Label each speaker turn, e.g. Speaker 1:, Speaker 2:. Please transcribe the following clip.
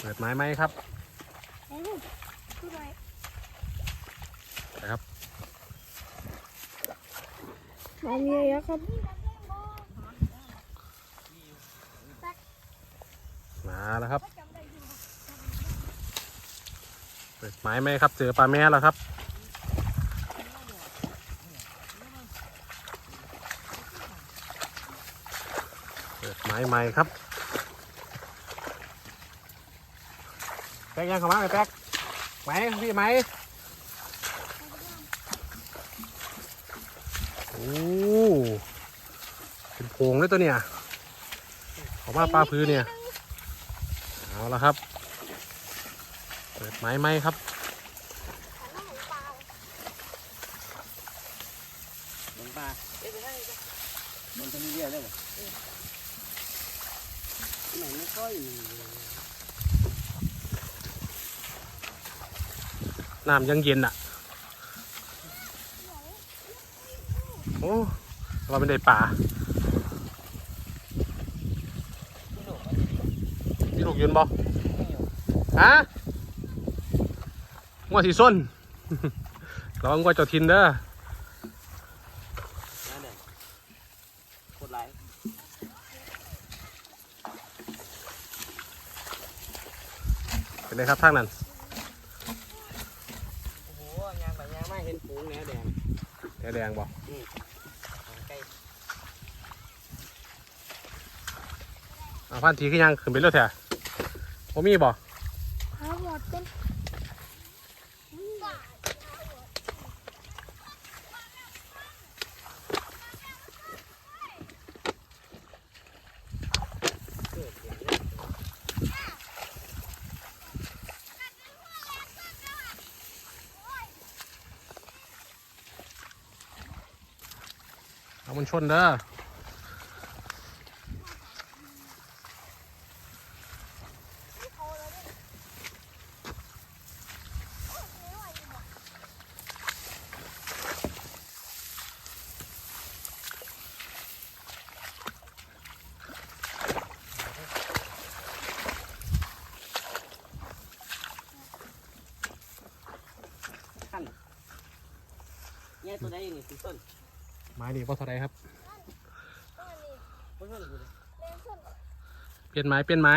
Speaker 1: เปิดไม้ไหมครับ
Speaker 2: โอ้ดูหน่อย
Speaker 1: นะครับ
Speaker 2: มามีเยอะครับ
Speaker 1: มาแล้วครับ เปิดไม้ไหมครับ เจอปลาแม่แล้วครับเปิดไม้ไหมครับ ป๊กยังเข้ามาไหมแป๊กไหมพี่ไหมโอ้เป็นโพรงเลยตัวเนี่ยออกมาปลาพื้นเนี่ยเอาละครับ เปิดไม้ไหมครับ
Speaker 3: ลงปลามันจะมีเรียได้เหรอไหนไม่ค่อย
Speaker 1: น้ำยังเย็นอะ โอ้เราไม่ได้ป่าพี่ลูกยืนบ่ฮะงัวสีส้นระวังงัวเจ้าทินเด้อ
Speaker 3: นั่นเด็กโคตรไร
Speaker 1: เป็นไรครับทางนั้น
Speaker 3: โอ้โหยางไปยางมาเห็นฝูงแหนแดง
Speaker 1: แดงบ
Speaker 3: อก
Speaker 1: เอาพันทีขึ้นยังขึ้นไปเรื่อยแถะบ่มีบ่
Speaker 2: หาหมดต้น
Speaker 3: เกิดเสียงเนี่ย
Speaker 1: เอามันชนเด้อ
Speaker 3: ขั้นเนี่ยตัวใดนี่สีส้น
Speaker 1: ไม้นี่บ่เท่าไรครับ
Speaker 3: เป
Speaker 1: ลี่ยนไม้เปลี่ยนไม้